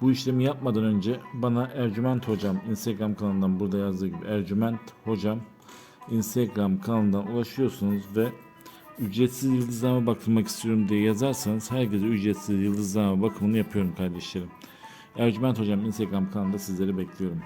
bu işlemi yapmadan önce bana Ercüment Hocam Instagram kanalından burada yazdığı gibi Ercüment Hocam Instagram kanalından ulaşıyorsunuz ve ücretsiz yıldızlama bakılmak istiyorum diye yazarsanız herkese ücretsiz yıldızlama bakımını yapıyorum kardeşlerim. Ercüment Hocam Instagram kanalında sizleri bekliyorum.